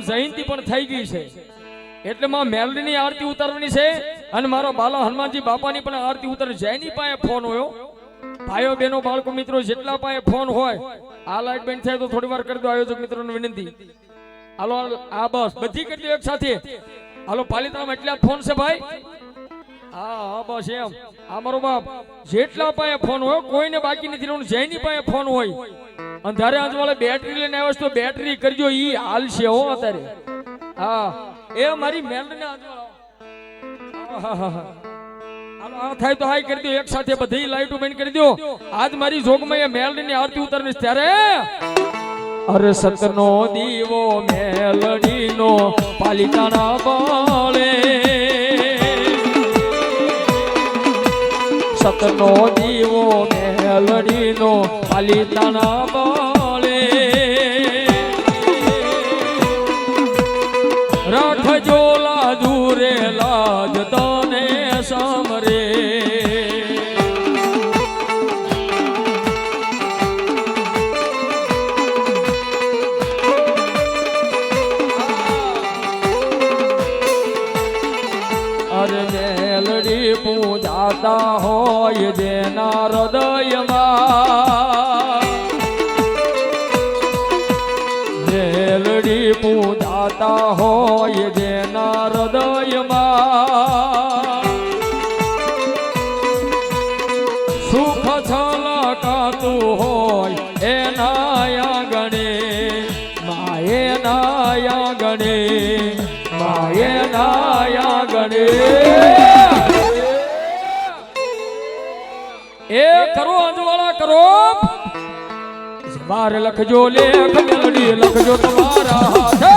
જયંતી પણ થઈ ગઈ છે. એટલે માં મેલડીની આરતી ઉતારવાની છે અને મારો બાલા હનુમાનજી બાપાની પણ આરતી ઉતારવાની છે. પાસે ફોન હોય ભાઈઓ બહેનો, બાળકો, મિત્રો, જેટલા પાસે ફોન હોય, આ લાઈટ બેન્ડ થાય તો થોડી વાર કરી દો આયોજક મિત્રોને વિનંતી. હાલો આ બસ. બધી કેટલી એક સાથે? હાલો, પાલિતાણામાં એટલા ફોન છે ભાઈ? હા હા, બસ એમ. આ મારો બાપ. જેટલા પાસે ફોન હોય કોઈને બાકી નથી રહેવાનું. જેની પાસે ફોન હોય અને ધારે આજવાળે બેટરી લઈને આવ્યો તો બેટરી કરજો, ઈ હાલ છે હો અત્યારે. હા, એ મારી મેલને આ થાય તો હાઈ કરી દો એક સાથે બધી લાઈટો બંધ કરી દો આજ મારી જોગમાં મેલડીની આરતી ઉતારવાની છે ત્યારે. અરે સતનો દીવો મેલડીનો પાલિતાના બાળે. સતનો દીવો મેલડીનો પાલિતાના બાળે પૂજાતા હોય જેના હૃદયમાં. મેલડી પૂજાતા હોય જેના હૃદયમાં. સુખ છલકાતું હોય એના આંગણે માએ ના આંગણે માએ ના આંગણે. એ કરો અંજવાળા કરો. મારે લખજો લેખ મેલડી લખજો તમારા હાથે.